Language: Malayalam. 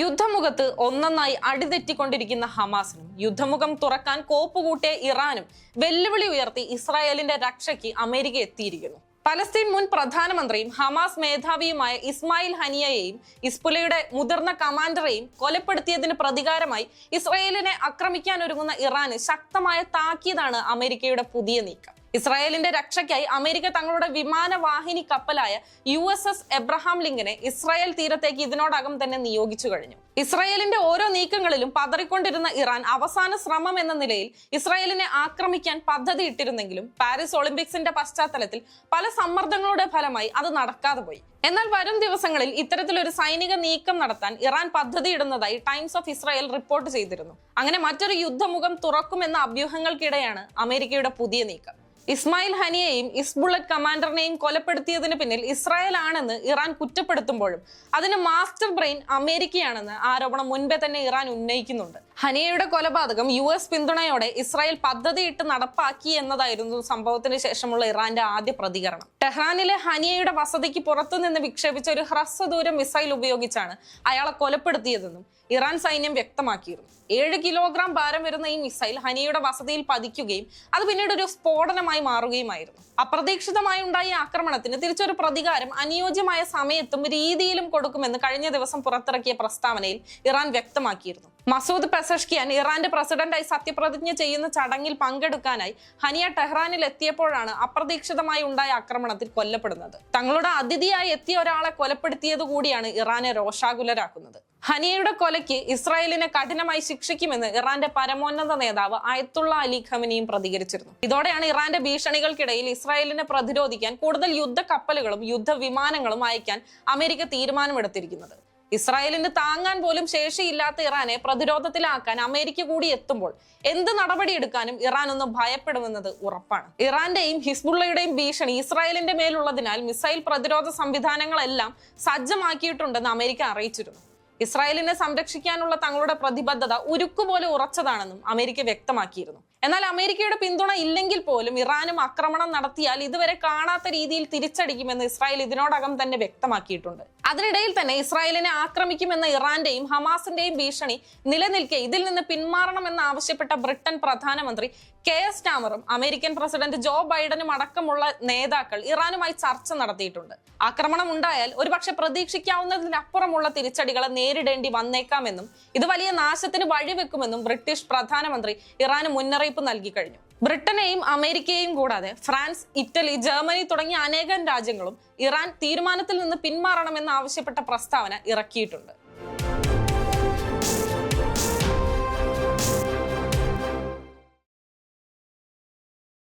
യുദ്ധമുഖത്ത് ഒന്നൊന്നായി അടിതെറ്റിക്കൊണ്ടിരിക്കുന്ന ഹമാസിനും യുദ്ധമുഖം തുറക്കാൻ കോപ്പുകൂട്ടിയ ഇറാനും വെല്ലുവിളി ഉയർത്തി ഇസ്രായേലിന്റെ രക്ഷയ്ക്ക് അമേരിക്ക എത്തിയിരിക്കുന്നു. പലസ്തീൻ മുൻ പ്രധാനമന്ത്രിയും ഹമാസ് മേധാവിയുമായ ഇസ്മായിൽ ഹനിയയെയും ഇസ്പുലയുടെ മുതിർന്ന കമാൻഡറെയും കൊലപ്പെടുത്തിയതിന് പ്രതികാരമായി ഇസ്രായേലിനെ ആക്രമിക്കാനൊരുങ്ങുന്ന ഇറാന് ശക്തമായ താക്കീതാണ് അമേരിക്കയുടെ പുതിയ നീക്കം. ഇസ്രായേലിന്റെ രക്ഷയ്ക്കായി അമേരിക്ക തങ്ങളുടെ വിമാനവാഹിനി കപ്പലായ യു എസ് എസ് എബ്രഹാം ലിങ്കിനെ ഇസ്രായേൽ തീരത്തേക്ക് ഇതിനോടകം തന്നെ നിയോഗിച്ചു കഴിഞ്ഞു. ഇസ്രായേലിന്റെ ഓരോ നീക്കങ്ങളിലും പതറിക്കൊണ്ടിരുന്ന ഇറാൻ അവസാന ശ്രമം എന്ന നിലയിൽ ഇസ്രായേലിനെ ആക്രമിക്കാൻ പദ്ധതി ഇട്ടിരുന്നെങ്കിലും പാരീസ് ഒളിമ്പിക്സിന്റെ പശ്ചാത്തലത്തിൽ പല സമ്മർദ്ദങ്ങളുടെ ഫലമായി അത് നടക്കാതെ പോയി. എന്നാൽ വരും ദിവസങ്ങളിൽ ഇത്തരത്തിലൊരു സൈനിക നീക്കം നടത്താൻ ഇറാൻ പദ്ധതിയിടുന്നതായി ടൈംസ് ഓഫ് ഇസ്രായേൽ റിപ്പോർട്ട് ചെയ്തിരുന്നു. അങ്ങനെ മറ്റൊരു യുദ്ധമുഖം തുറക്കുമെന്ന അഭ്യൂഹങ്ങൾക്കിടെയാണ് അമേരിക്കയുടെ പുതിയ നീക്കം. ഇസ്മായിൽ ഹനിയെയും ഇസ്ബുള്ളറ്റ് കമാൻഡറിനെയും കൊലപ്പെടുത്തിയതിന് പിന്നിൽ ഇസ്രായേൽ ആണെന്ന് ഇറാൻ കുറ്റപ്പെടുത്തുമ്പോഴും അതിന് മാസ്റ്റർ ബ്രെയിൻ അമേരിക്കയാണെന്ന് ആരോപണം മുൻപേ തന്നെ ഇറാൻ ഉന്നയിക്കുന്നുണ്ട്. ഹനിയയുടെ കൊലപാതകം യു എസ് പിന്തുണയോടെ ഇസ്രായേൽ പദ്ധതിയിട്ട് നടപ്പാക്കി എന്നതായിരുന്നു സംഭവത്തിന് ശേഷമുള്ള ഇറാന്റെ ആദ്യ പ്രതികരണം. ടെഹ്റാനിലെ ഹനിയയുടെ വസതിക്ക് പുറത്തുനിന്ന് വിക്ഷേപിച്ച ഒരു ഹ്രസ്വദൂര മിസൈൽ ഉപയോഗിച്ചാണ് അയാളെ കൊലപ്പെടുത്തിയതെന്നും ഇറാൻ സൈന്യം വ്യക്തമാക്കിയിരുന്നു. ഏഴ് കിലോഗ്രാം ഭാരം വരുന്ന ഈ മിസൈൽ ഹനിയയുടെ വസതിയിൽ പതിക്കുകയും അത് പിന്നീട് ഒരു സ്ഫോടനമായി മാറുകയുമായിരുന്നു. അപ്രതീക്ഷിതമായി ഉണ്ടായ ആക്രമണത്തിന് തിരിച്ചൊരു പ്രതികാരം അനുയോജ്യമായ സമയത്തും രീതിയിലും കൊടുക്കുമെന്ന് കഴിഞ്ഞ ദിവസം പുറത്തിറക്കിയ പ്രസ്താവനയിൽ ഇറാൻ വ്യക്തമാക്കിയിരുന്നു. മസൂദ് പെസഷ്കിയാൻ ഇറാന്റെ പ്രസിഡന്റായി സത്യപ്രതിജ്ഞ ചെയ്യുന്ന ചടങ്ങിൽ പങ്കെടുക്കാനായി ഹനിയ ടെഹ്റാനിൽ എത്തിയപ്പോഴാണ് അപ്രതീക്ഷിതമായി ഉണ്ടായ ആക്രമണത്തിൽ കൊല്ലപ്പെടുന്നത്. തങ്ങളുടെ അതിഥിയായി എത്തിയ ഒരാളെ കൊലപ്പെടുത്തിയത് കൂടിയാണ് ഇറാനെ രോഷാകുലരാക്കുന്നത്. ഹനിയയുടെ കൊലയ്ക്ക് ഇസ്രായേലിനെ കഠിനമായി ശിക്ഷിക്കുമെന്ന് ഇറാന്റെ പരമോന്നത നേതാവ് അയത്തുള്ള അലി ഖമനിയും പ്രതികരിച്ചിരുന്നു. ഇതോടെയാണ് ഇറാന്റെ ഭീഷണികൾക്കിടയിൽ ഇസ്രായേലിനെ പ്രതിരോധിക്കാൻ കൂടുതൽ യുദ്ധ കപ്പലുകളും യുദ്ധ വിമാനങ്ങളും അയക്കാൻ അമേരിക്ക തീരുമാനമെടുത്തിരിക്കുന്നത്. ഇസ്രായേലിന് താങ്ങാൻ പോലും ശേഷിയില്ലാത്ത ഇറാനെ പ്രതിരോധത്തിലാക്കാൻ അമേരിക്ക കൂടി എത്തുമ്പോൾ എന്ത് നടപടിയെടുക്കാനും ഇറാൻ ഒന്ന് ഭയപ്പെടുമെന്നത് ഉറപ്പാണ്. ഇറാന്റെയും ഹിസ്ബുള്ളയുടെയും ഭീഷണി ഇസ്രായേലിന്റെ മേലുള്ളതിനാൽ മിസൈൽ പ്രതിരോധ സംവിധാനങ്ങളെല്ലാം സജ്ജമാക്കിയിട്ടുണ്ടെന്ന് അമേരിക്ക അറിയിച്ചിരുന്നു. ഇസ്രായേലിനെ സംരക്ഷിക്കാനുള്ള തങ്ങളുടെ പ്രതിബദ്ധത ഉരുക്കുപോലെ ഉറച്ചതാണെന്നും അമേരിക്ക വ്യക്തമാക്കിയിരുന്നു. എന്നാൽ അമേരിക്കയുടെ പിന്തുണ ഇല്ലെങ്കിൽ പോലും ഇറാനും ആക്രമണം നടത്തിയാൽ ഇതുവരെ കാണാത്ത രീതിയിൽ തിരിച്ചടിക്കുമെന്ന് ഇസ്രായേൽ ഇതിനോടകം തന്നെ വ്യക്തമാക്കിയിട്ടുണ്ട്. അതിനിടയിൽ തന്നെ ഇസ്രായേലിനെ ആക്രമിക്കുമെന്ന ഇറാന്റെയും ഹമാസിന്റെയും ഭീഷണി നിലനിൽക്കെ ഇതിൽ നിന്ന് പിന്മാറണമെന്ന് ആവശ്യപ്പെട്ട ബ്രിട്ടൻ പ്രധാനമന്ത്രി കെ എസ് ടാമറും അമേരിക്കൻ പ്രസിഡന്റ് ജോ ബൈഡനും അടക്കമുള്ള നേതാക്കൾ ഇറാനുമായി ചർച്ച നടത്തിയിട്ടുണ്ട്. ആക്രമണം ഉണ്ടായാൽ ഒരുപക്ഷെ പ്രതീക്ഷിക്കാവുന്നതിനപ്പുറമുള്ള തിരിച്ചടികളെ നേരിടേണ്ടി വന്നേക്കാമെന്നും ഇത് വലിയ നാശത്തിന് വഴിവെക്കുമെന്നും ബ്രിട്ടീഷ് പ്രധാനമന്ത്രി ഇറാന് മുന്നറിയിപ്പ് നൽകി കഴിഞ്ഞു. ബ്രിട്ടനെയും അമേരിക്കയെയും കൂടാതെ ഫ്രാൻസ് ഇറ്റലി ജർമ്മനി തുടങ്ങിയ അനേകം രാജ്യങ്ങളും ഇറാൻ തീരുമാനത്തിൽ നിന്ന് പിന്മാറണമെന്ന് ആവശ്യപ്പെട്ട പ്രസ്താവന ഇറക്കിയിട്ടുണ്ട്.